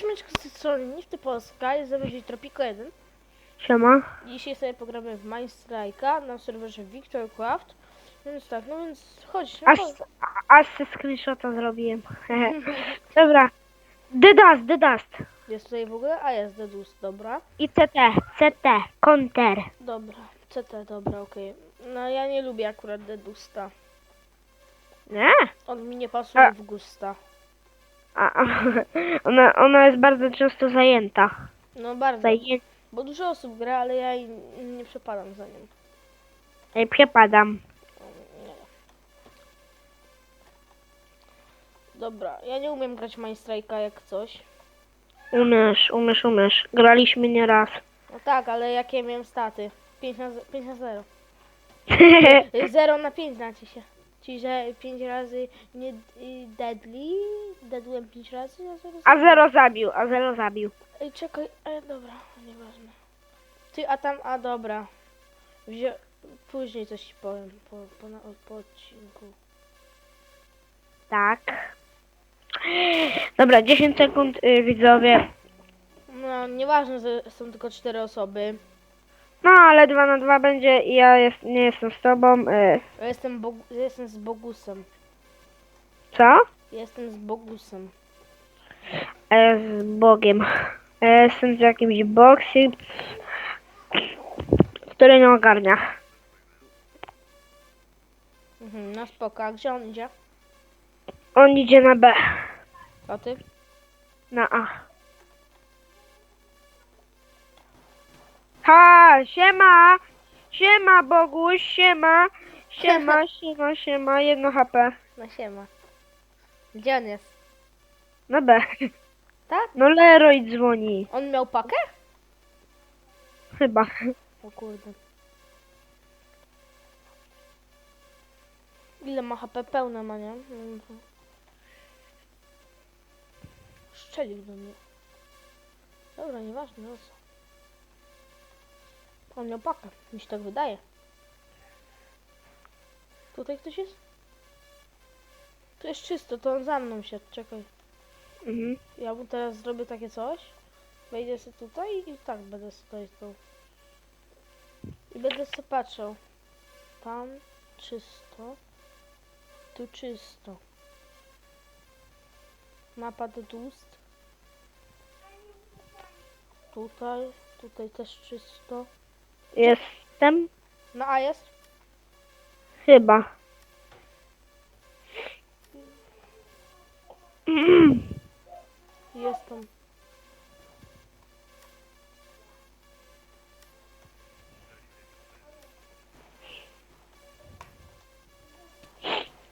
Cześć, z tej strony Nifty Polska, jest dzisiaj Tropico 1. Siema. Dzisiaj sobie pogramy w Mindstrike'a na serwerze Victorcraft. Więc tak, no więc chodź, no Aż, a- aż se screenshota zrobiłem. Dobra. The Dust, The Dust. Jest tutaj w ogóle? A jest Dedus, dobra. I CT, CT, Counter. Dobra, CT, dobra, okej. No ja nie lubię akurat Dedusta. Nie? On mi nie pasuje A. w gusta. A, a, ona, ona jest bardzo często zajęta. No bardzo, Zajęta. bo dużo osób gra, ale ja nie przepadam za nią. Ej, przepadam. Dobra, ja nie umiem grać Mindstrike'a jak coś. Umiesz, umiesz, umiesz. Graliśmy nieraz. No tak, ale jakie miałem staty? 5 na, 5 na 0. 0 na 5 znaczy się. Czyli, że 5 razy nie y, deadly, deadłem 5 razy, a 0 A zero zabił, a zero zabił. Ej, czekaj, e, dobra, nieważne. Ty, a tam, a dobra. Wzią... Później coś ci powiem po, po, na, po odcinku. Tak. Dobra, 10 sekund y, widzowie. No, nieważne, że są tylko 4 osoby. No, ale 2 na 2 będzie i ja jest, nie jestem z tobą. Y, Ja jestem, ja jestem z Bogusem. co? Ja jestem z Bogusem. A ja z Bogiem. A ja jestem z jakimś boksem, który nie ogarnia. Mhm, no spoko, a gdzie on idzie? On idzie na B. A ty? Na A. Ha, siema! Siema, Boguś, siema! Siema, siema, siema, jedno HP. No siema. Gdzie on jest? Na B. Tak? No Leroy dzwoni. On miał pakę? Chyba. O kurde. Ile ma HP? Pełne ma, nie? Mm, to- Strzelił do mnie. Dobra, nieważne, no co. On miał pakę, mi się tak wydaje. Tutaj ktoś jest? Tu jest czysto, to on za mną się, czekaj. Mhm. Ja mu teraz zrobię takie coś. Wejdę sobie tutaj i tak będę sobie tu. I będę sobie patrzył. Tam czysto. Tu czysto. Mapa do dust. Tutaj. Tutaj też czysto. Jestem? No a jest? Chyba. Jestem.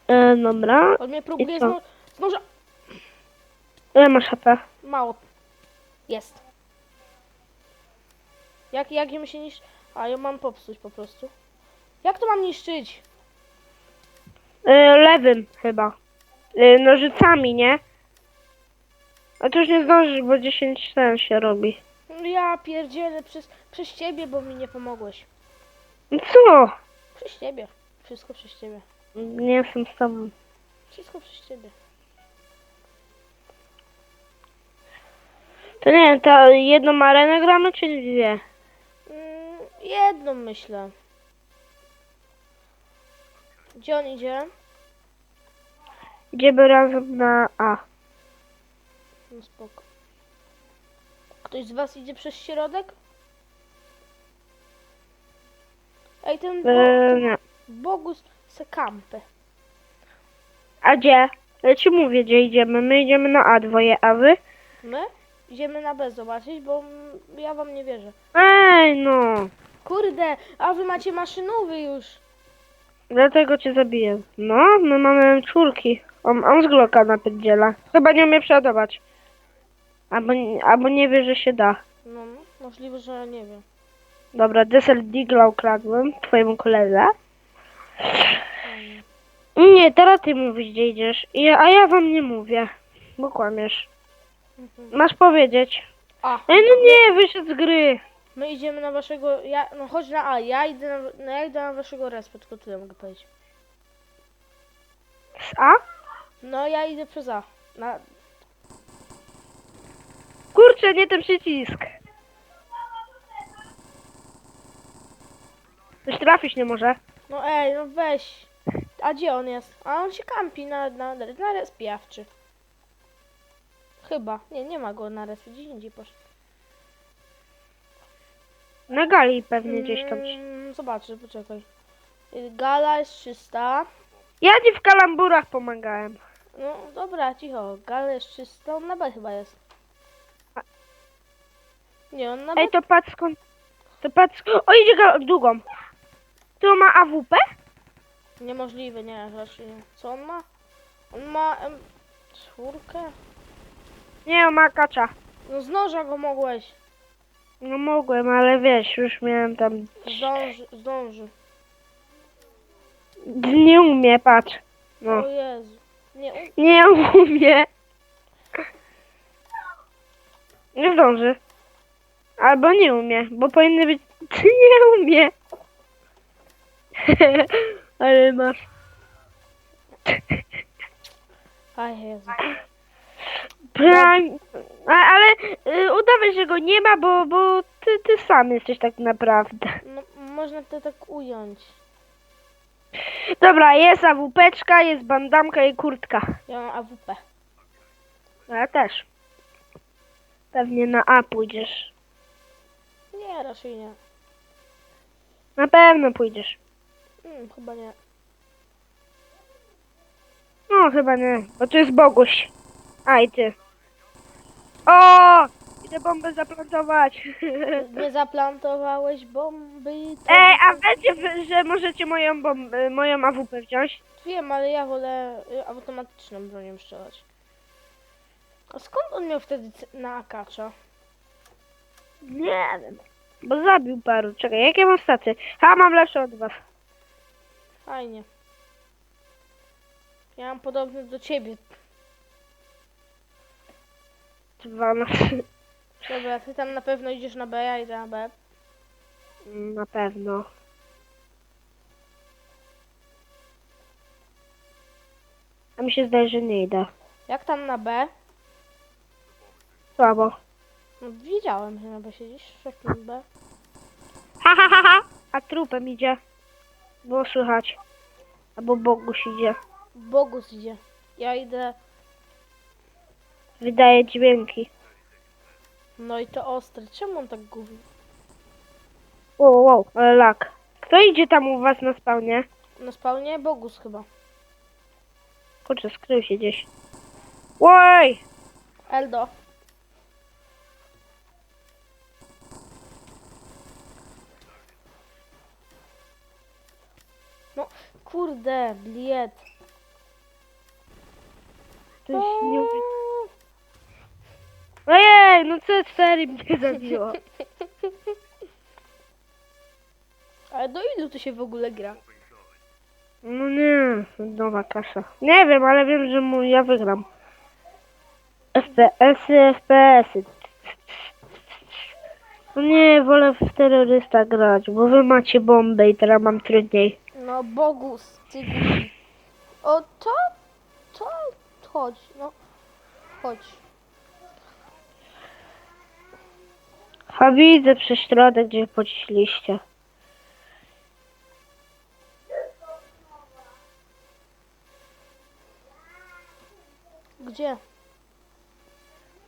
E, dobra. On mnie próbuje I co? zno... z noża. Ile masz HP? Mało. Jest. Jak, jak im się niszczy? A ja mam popsuć po prostu. Jak to mam niszczyć? E, lewym chyba. E, nożycami, nie? A to już nie zdążysz, bo 10 ten się robi. Ja pierdzielę przez, przez ciebie, bo mi nie pomogłeś. No Co? Przez ciebie. Wszystko przez ciebie. Nie jestem z tobą. Wszystko przez ciebie. To nie wiem, to jedną arenę gramy, czy dwie? Jedną myślę. Gdzie on idzie? Idziemy razem na A. No spoko. Ktoś z was idzie przez środek? Ej, ten, bo, ten nie. Bogus se kampę. A gdzie? Ja ci mówię, gdzie idziemy. My idziemy na A dwoje, a wy? My idziemy na B zobaczyć, bo ja wam nie wierzę. Ej, no. Kurde, a wy macie maszynowy już. Dlatego cię zabiję. No, my mamy czwórki. On, on z Glocka napierdziela. Chyba nie umie przeładować. Albo, albo nie wie, że się da. No, możliwe, że nie wiem. Dobra, Desert Digla ukradłem twojemu koledze. Nie, teraz ty mówisz, gdzie idziesz. I a ja wam nie mówię. Bo kłamiesz. Mhm. Masz powiedzieć. A, Ej, no nie, wyszedł z gry. My idziemy na waszego, ja, no chodź na A, ja idę na, no, ja idę na waszego respa, tylko tyle mogę powiedzieć. Z A? No, ja idę przez A. Na, kurczę, nie ten przycisk. Już trafić nie może. No ej, no weź. A gdzie on jest? A on się kampi na, na, na respie jawczy. Chyba. Nie, nie ma go na respie. Gdzieś indziej poszedł. Na gali pewnie gdzieś tam. Mm, zobaczę, poczekaj. Gala jest 300. Ja ci w kalamburach pomagałem. No dobra, cicho. Gala jest 300. On na B chyba jest. Nie, on na B. Ej, to patrz skąd... To patrz... O, idzie gal... długą. To ma AWP? Niemożliwe, nie, raczej nie. Co on ma? On ma em, czwórkę? Nie, on ma kacza. No z noża go mogłeś. No mogłem, ale wiesz, już miałem tam... Zdąży, zdąży. Nie umie, patrz. No. O Jezu. Nie, Nie umie. Nie zdąży. Albo nie umie, bo powinny być... Nie umie. Ale masz... a Jezu. Prime... A, ale y, udawaj, że go nie ma, bo, bo ty, ty sam jesteś tak naprawdę. No, można to tak ująć. Dobra, jest AWP-czka, jest bandamka i kurtka. Ja mam AWP. No ja też. Pewnie na A pójdziesz. Nie, raczej nie. Na pewno pójdziesz. Hmm, chyba nie. No chyba nie, bo to jest Boguś. A i ty. O! Idę bombę zaplantować. Nie zaplantowałeś bomby. To Ej, a wiecie, wy- że możecie moją bombę, moją AWP wziąć? Wiem, ale ja wolę y, automatyczną bronią strzelać. A skąd on miał wtedy c- na akacza? Nie wiem. Bo zabił paru. Czekaj, jakie mam stacje? Ha, mam lepsze od was. Fajnie. Ja mam podobny do ciebie. Dwa na trzy. Dobra, ty tam na pewno idziesz na B, ja idę na B. Na pewno. A mi się zdaje, że nie idę. Jak tam na B? Słabo. No, wiedziałem, że na B siedzisz. Na B? Ha, ha, ha, ha. A trupem idzie. Było słychać. Albo Boguś idzie. Bogus idzie. Ja idę. Wydaje dźwięki. No i to ostre. Czemu on tak mówi? Wow, wow, ale lak. Kto idzie tam u was na spawnie? Na spawnie Bogus chyba. Kurczę, skrył się gdzieś. Łoj! Eldo. No, kurde, bliet. To jest nie... Ojej, no C4 mnie zabiło. Ale do ilu to się w ogóle gra? No nie, nowa kasza. Nie wiem, ale wiem, że mu ja wygram. FPS-y, FPS-y. No nie, wolę w terrorysta grać, bo wy macie bombę i teraz mam trudniej. No, Bogus, ty. O, to, to, chodź, no, chodź. A widzę przez środek, gdzie pociśliście. Gdzie?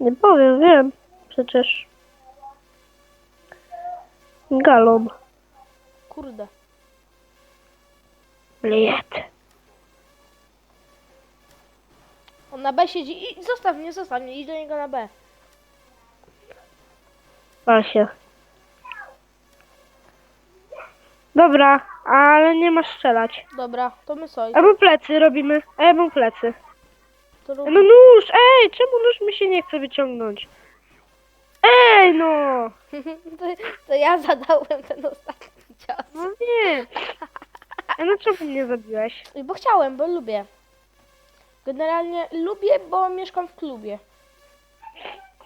Nie powiem, wiem. Przecież. Galon. Kurde. Liet. On na B siedzi i zostaw mnie, zostaw mnie, idź do niego na B. Pal się. Dobra, ale nie masz strzelać. Dobra, to my soj. Albo plecy robimy. Albo plecy. To. No nóż! Ej, czemu nóż mi się nie chce wyciągnąć? Ej, no! to, to ja zadałem ten ostatni cios. No nie. A no czemu mnie zabiłeś? I Bo chciałem, bo lubię. Generalnie lubię, bo mieszkam w klubie.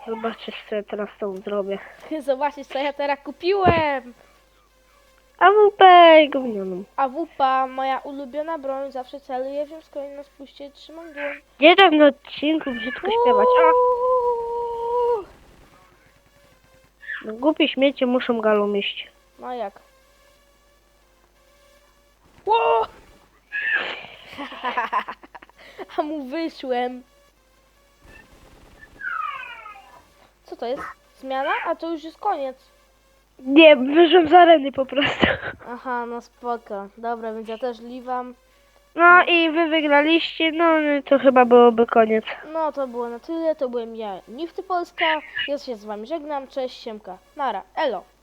Zobaczysz, co ja teraz z tą zrobię. Zobaczcie, co ja teraz kupiłem. AWP gównianą. AWP, moja ulubiona broń, zawsze celuję w nią, na spuście, trzymam dłoń. Gdzie tak na odcinku brzydko śpiewać? O, Uuu. Głupie śmiecie muszą galą iść. No jak? Ło! A mu wyszłem. Co to jest? Zmiana? A to już jest koniec. Nie, wyszłem z areny po prostu. Aha, no spoko. Dobra, więc ja też liwam. No i wy wygraliście, no to chyba byłoby koniec. No to było na tyle. To byłem ja, Nifty Polska. Ja się z wami żegnam. Cześć, siemka. Nara. Elo.